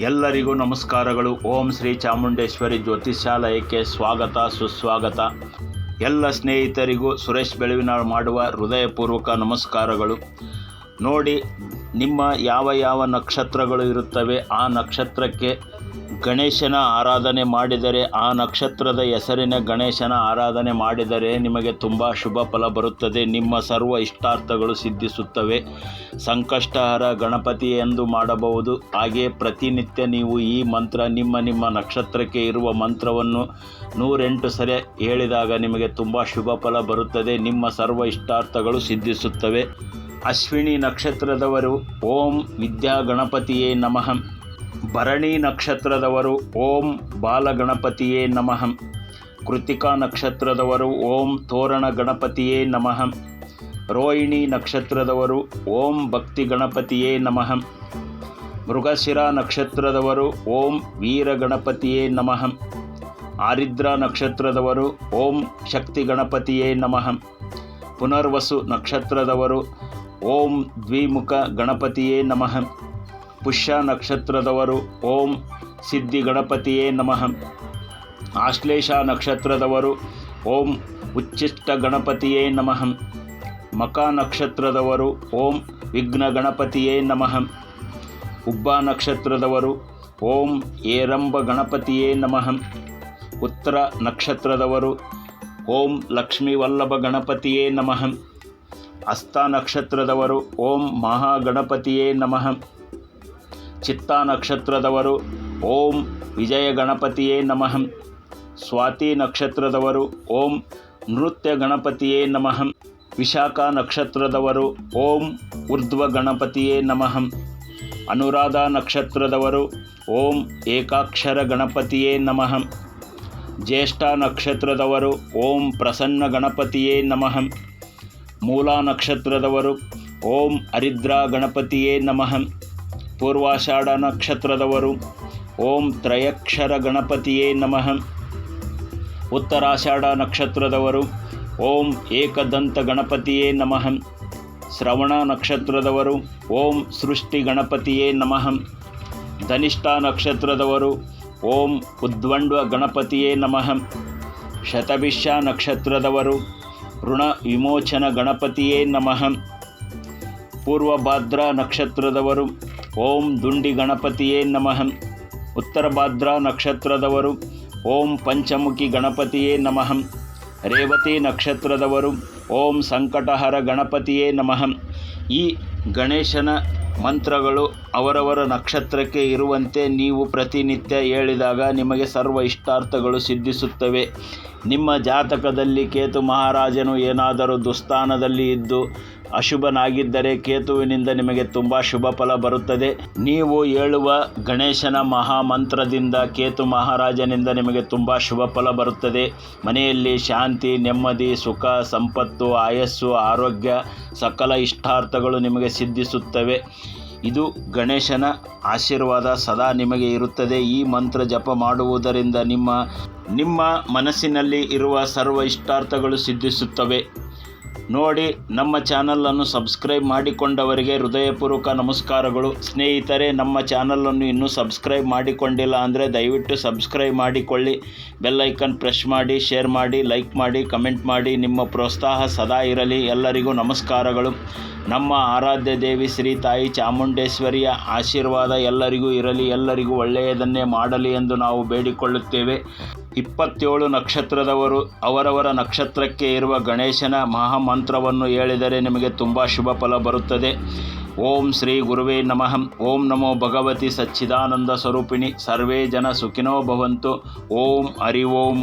ಎಲ್ಲರಿಗೂ ನಮಸ್ಕಾರಗಳು. ಓಂ ಶ್ರೀ ಚಾಮುಂಡೇಶ್ವರಿ ಜ್ಯೋತಿಷ್ಯಾಲಯಕ್ಕೆ ಸ್ವಾಗತ, ಸುಸ್ವಾಗತ. ಎಲ್ಲ ಸ್ನೇಹಿತರಿಗೂ ಸುರೇಶ್ ಬೆಳವಿನಾಳ್ ಮಾಡುವ ಹೃದಯಪೂರ್ವಕ ನಮಸ್ಕಾರಗಳು. ನೋಡಿ ನಿಮ್ಮ ಯಾವ ಯಾವ ನಕ್ಷತ್ರಗಳು ಇರುತ್ತವೆ, ಆ ನಕ್ಷತ್ರಕ್ಕೆ ಗಣೇಶನ ಆರಾಧನೆ ಮಾಡಿದರೆ, ಆ ನಕ್ಷತ್ರದ ಹೆಸರಿನ ಗಣೇಶನ ಆರಾಧನೆ ಮಾಡಿದರೆ ನಿಮಗೆ ತುಂಬ ಶುಭ ಫಲ ಬರುತ್ತದೆ. ನಿಮ್ಮ ಸರ್ವ ಇಷ್ಟಾರ್ಥಗಳು ಸಿದ್ಧಿಸುತ್ತವೆ. ಸಂಕಷ್ಟಹರ ಗಣಪತಿ ಎಂದು ಮಾಡಬಹುದು. ಹಾಗೆ ಪ್ರತಿನಿತ್ಯ ನೀವು ಈ ಮಂತ್ರ, ನಿಮ್ಮ ನಿಮ್ಮ ನಕ್ಷತ್ರಕ್ಕೆ ಇರುವ ಮಂತ್ರವನ್ನು ನೂರೆಂಟು ಸರಿ ಹೇಳಿದಾಗ ನಿಮಗೆ ತುಂಬ ಶುಭ ಫಲ ಬರುತ್ತದೆ. ನಿಮ್ಮ ಸರ್ವ ಇಷ್ಟಾರ್ಥಗಳು ಸಿದ್ಧಿಸುತ್ತವೆ. ಅಶ್ವಿನಿ ನಕ್ಷತ್ರದವರು ಓಂ ವಿದ್ಯಾ ಗಣಪತಿಯೇ ನಮಃ. ಭರಣಿ ನಕ್ಷತ್ರದವರು ಓಂ ಬಾಲಗಣಪತಿಯೇ ನಮಃ. ಕೃತಿಕಾ ನಕ್ಷತ್ರದವರು ಓಂ ತೋರಣ ಗಣಪತಿಯೇ ನಮಃ. ರೋಹಿಣಿ ನಕ್ಷತ್ರದವರು ಓಂ ಭಕ್ತಿ ಗಣಪತಿಯೇ ನಮಃ. ಮೃಗಶಿರ ನಕ್ಷತ್ರದವರು ಓಂ ವೀರ ಗಣಪತಿಯೇ ನಮಃ. ಆರಿದ್ರ ನಕ್ಷತ್ರದವರು ಓಂ ಶಕ್ತಿ ಗಣಪತಿಯೇ ನಮಃ. ಪುನರ್ವಸು ನಕ್ಷತ್ರದವರು ಓಂ ದ್ವಿಮುಖ ಗಣಪತಿಯೇ ನಮಃ. ಪುಷ್ಯ ನಕ್ಷತ್ರದವರು, ಓಂ ಸಿದ್ಧಿ ಗಣಪತಿಯೇ ನಮಃ. ಆಶ್ಲೇಷ ನಕ್ಷತ್ರದವರು, ಓಂ ಉಚ್ಚಿಷ್ಟ ಗಣಪತಿಯೇ ನಮಃ. ಮಕ ನಕ್ಷತ್ರದವರು, ಓಂ ವಿಘ್ನ ಗಣಪತಿಯೇ ನಮಃ. ಉಬ್ಬ ನಕ್ಷತ್ರದವರು, ಓಂ ಏರಂಬ ಗಣಪತಿಯೇ ನಮಃ. ಉತ್ತರ ನಕ್ಷತ್ರದವರು, ಓಂ ಲಕ್ಷ್ಮೀವಲ್ಲಭ ಗಣಪತಿಯೇ ನಮಃ. ಹಸ್ತ ನಕ್ಷತ್ರದವರು, ಓಂ ಮಹಾಗಣಪತಿಯೇ ನಮಃ. ಚಿತ್ತ ನಕ್ಷತ್ರದವರು, ಓಂ ವಿಜಯ ಗಣಪತಿಯೇ ನಮಃ. ಸ್ವಾತಿ ನಕ್ಷತ್ರದವರು, ಓಂ ನೃತ್ಯ ಗಣಪತಿಯೇ ನಮಃ. ವಿಶಾಖ ನಕ್ಷತ್ರದವರು, ಓಂ ಊರ್ಧ್ವ ಗಣಪತಿಯೇ ನಮಃ. ಅನುರಾಧ ನಕ್ಷತ್ರದವರು, ಓಂ ಏಕಾಕ್ಷರ ಗಣಪತಿಯೇ ನಮಃ. ಜ್ಯೇಷ್ಠ ನಕ್ಷತ್ರದವರು, ಓಂ ಪ್ರಸನ್ನ ಗಣಪತಿಯೇ ನಮಃ. ಮೂಲ ನಕ್ಷತ್ರದವರು. ಓಂ ಹರಿದ್ರ ಗಣಪತಿಯೇ ನಮಃ. ಪೂರ್ವಾಷಾಢ ನಕ್ಷತ್ರದವರು. ಓಂ ತ್ರಯಕ್ಷರ ಗಣಪತಿಯೇ ನಮಃ. ಉತ್ತರಾಷಾಢ ನಕ್ಷತ್ರದವರು. ಓಂ ಏಕದಂತ ಗಣಪತಿಯೇ ನಮಃ. ಶ್ರವಣ ನಕ್ಷತ್ರದವರು. ಓಂ ಸೃಷ್ಟಿ ಗಣಪತಿಯೇ ನಮಃ. ಧನಿಷ್ಠ ನಕ್ಷತ್ರದವರು. ಓಂ ಉದ್ವಂಡ್ವ ಗಣಪತಿಯೇ ನಮಃ. ಶತಭಿಷ ನಕ್ಷತ್ರದವರು. ಋಣ ವಿಮೋಚನ ಗಣಪತಿಯೇ ನಮಃ. ಪೂರ್ವಭಾದ್ರ ನಕ್ಷತ್ರದವರು, ಓಂ ದುಂಡಿ ಗಣಪತಿಯೇ ನಮಃ. ಉತ್ತರ ಭಾದ್ರ ನಕ್ಷತ್ರದವರು, ಓಂ ಪಂಚಮುಖಿ ಗಣಪತಿಯೇ ನಮಃ. ರೇವತಿ ನಕ್ಷತ್ರದವರು, ಓಂ ಸಂಕಟಹರ ಗಣಪತಿಯೇ ನಮಃ. ಈ ಗಣೇಶನ ಮಂತ್ರಗಳು ಅವರವರ ನಕ್ಷತ್ರಕ್ಕೆ ಇರುವಂತೆ ನೀವು ಪ್ರತಿನಿತ್ಯ ಹೇಳಿದಾಗ ನಿಮಗೆ ಸರ್ವ ಇಷ್ಟಾರ್ಥಗಳು ಸಿದ್ಧಿಸುತ್ತವೆ. ನಿಮ್ಮ ಜಾತಕದಲ್ಲಿ ಕೇತು ಮಹಾರಾಜನು ಏನಾದರೂ ದುಸ್ಥಾನದಲ್ಲಿ ಇದ್ದು ಅಶುಭನಾಗಿದ್ದರೆ ಕೇತುವಿನಿಂದ ನಿಮಗೆ ತುಂಬ ಶುಭ ಫಲ ಬರುತ್ತದೆ. ನೀವು ಹೇಳುವ ಗಣೇಶನ ಮಹಾಮಂತ್ರದಿಂದ ಕೇತು ಮಹಾರಾಜನಿಂದ ನಿಮಗೆ ತುಂಬ ಶುಭ ಫಲ ಬರುತ್ತದೆ. ಮನೆಯಲ್ಲಿ ಶಾಂತಿ, ನೆಮ್ಮದಿ, ಸುಖ, ಸಂಪತ್ತು, ಆಯಸ್ಸು, ಆರೋಗ್ಯ, ಸಕಲ ಇಷ್ಟಾರ್ಥಗಳು ನಿಮಗೆ ಸಿದ್ಧಿಸುತ್ತವೆ. ಇದು ಗಣೇಶನ ಆಶೀರ್ವಾದ ಸದಾ ನಿಮಗೆ ಇರುತ್ತದೆ. ಈ ಮಂತ್ರ ಜಪ ಮಾಡುವುದರಿಂದ ನಿಮ್ಮ ನಿಮ್ಮ ಮನಸ್ಸಿನಲ್ಲಿ ಇರುವ ಸರ್ವ ಇಷ್ಟಾರ್ಥಗಳು ಸಿದ್ಧಿಸುತ್ತವೆ. ನೋಡಿ ನಮ್ಮ ಚಾನಲನ್ನು ಸಬ್ಸ್ಕ್ರೈಬ್ ಮಾಡಿಕೊಂಡವರಿಗೆ ಹೃದಯಪೂರ್ವಕ ನಮಸ್ಕಾರಗಳು. ಸ್ನೇಹಿತರೆ, ನಮ್ಮ ಚಾನಲನ್ನು ಇನ್ನೂ ಸಬ್ಸ್ಕ್ರೈಬ್ ಮಾಡಿಕೊಂಡಿಲ್ಲ ಅಂದರೆ ದಯವಿಟ್ಟು ಸಬ್ಸ್ಕ್ರೈಬ್ ಮಾಡಿಕೊಳ್ಳಿ. ಬೆಲ್ಲೈಕನ್ ಪ್ರೆಸ್ ಮಾಡಿ ಶೇರ್ ಮಾಡಿ ಲೈಕ್ ಮಾಡಿ ಕಮೆಂಟ್ ಮಾಡಿ. ನಿಮ್ಮ ಪ್ರೋತ್ಸಾಹ ಸದಾ ಇರಲಿ. ಎಲ್ಲರಿಗೂ ನಮಸ್ಕಾರಗಳು. ನಮ್ಮ ಆರಾಧ್ಯ ದೇವಿ ಶ್ರೀ ತಾಯಿ ಚಾಮುಂಡೇಶ್ವರಿಯ ಆಶೀರ್ವಾದ ಎಲ್ಲರಿಗೂ ಇರಲಿ. ಎಲ್ಲರಿಗೂ ಒಳ್ಳೆಯದನ್ನೇ ಮಾಡಲಿ ಎಂದು ನಾವು ಬೇಡಿಕೊಳ್ಳುತ್ತೇವೆ. ಇಪ್ಪತ್ತೇಳು ನಕ್ಷತ್ರದವರು ಅವರವರ ನಕ್ಷತ್ರಕ್ಕೆ ಇರುವ ಗಣೇಶನ ಮಹಾಮಂತ್ರವನ್ನು ಹೇಳಿದರೆ ನಿಮಗೆ ತುಂಬ ಶುಭ ಫಲ ಬರುತ್ತದೆ. ಓಂ ಶ್ರೀ ಗುರುವೇ ನಮಃ. ಓಂ ನಮೋ ಭಗವತಿ ಸಚ್ಚಿದಾನಂದ ಸ್ವರೂಪಿಣಿ. ಸರ್ವೇ ಜನ ಸುಖಿನೋ ಭವಂತು. ಓಂ ಹರಿ ಓಂ.